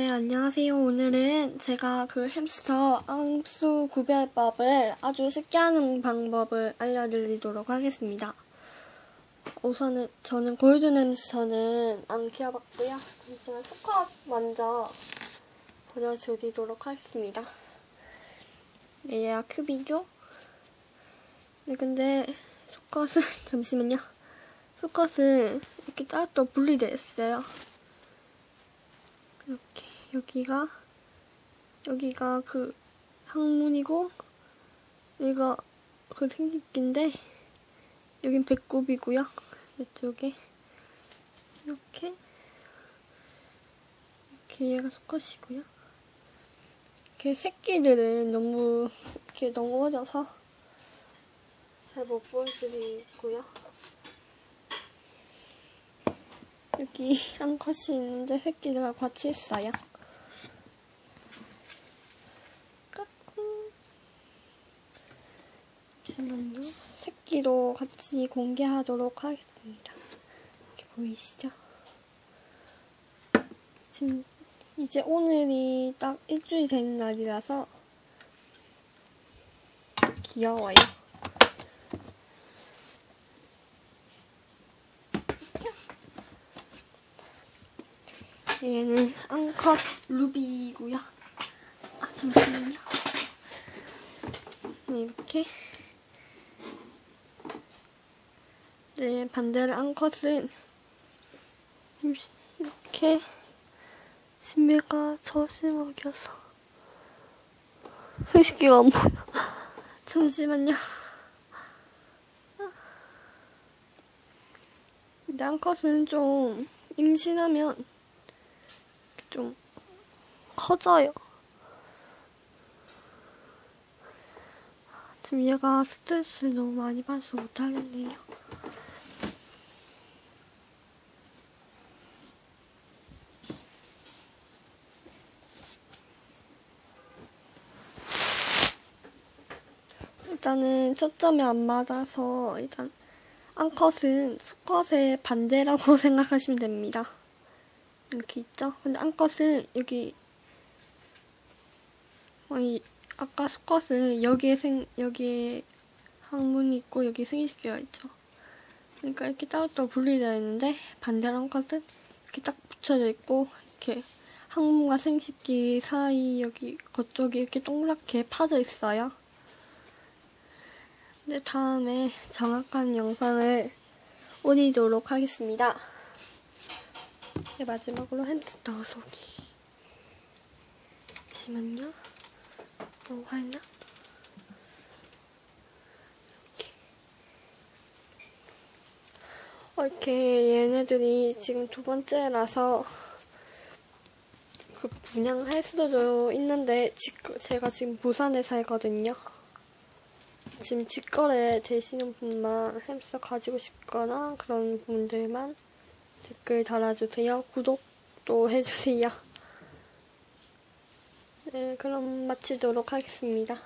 네, 안녕하세요. 오늘은 제가 그 햄스터 암수 구별법을 아주 쉽게 하는 방법을 알려드리도록 하겠습니다. 우선은 저는 골든 햄스터는 안 키워봤고요. 잠시만 수컷 먼저 보여드리도록 하겠습니다. 네, 얘가 큐비죠? 네, 근데 수컷은 잠시만요. 수컷은 이렇게 따로 분리되어 있어요. 이렇게 여기가 여기가 그 항문이고 여기가 그 생식기인데 여긴 배꼽이고요. 이쪽에 이렇게 이렇게 얘가 수컷이고요. 이렇게 새끼들은 너무 이렇게 어려서 잘 못 보여드리고요. 여기 한 컷이 있는데 새끼들과 같이 있어요. 까꿍. 잠시만요. 새끼로 같이 공개하도록 하겠습니다. 이렇게 보이시죠? 지금 이제 오늘이 딱 일주일 되는 날이라서 귀여워요. 얘는 앙컷 루비고요. 아 잠시만요. 네, 이렇게 네 반대로 앙컷은 이렇게 신비가 저심하게서 소식기가 안 보여. 잠시만요. 근데 앙컷은 좀 임신하면 좀 커져요. 지금 얘가 스트레스를 너무 많이 받아서 못하겠네요. 일단은 초점이 안 맞아서 일단 암컷은 수컷의 반대라고 생각하시면 됩니다. 이렇게 있죠? 근데 암컷은 여기 아니 아까 수컷은 여기에 생 여기에 항문이 있고 여기 생식기가 있죠. 그러니까 이렇게 따로따로 분리되어 있는데 반대로 암컷은 이렇게 딱 붙여져 있고 이렇게 항문과 생식기 사이 여기 거쪽이 이렇게 동그랗게 파져 있어요. 근데 다음에 정확한 영상을 올리도록 하겠습니다. 네, 마지막으로 햄스터 소리. 잠시만요. 뭐 화나? 이렇게. 이렇게 얘네들이 지금 두 번째라서 그 분양할 수도 있는데 제가 지금 부산에 살거든요. 지금 직거래 되시는 분만 햄스터 가지고 싶거나 그런 분들만 댓글 달아주세요. 구독도 해주세요. 네, 그럼 마치도록 하겠습니다.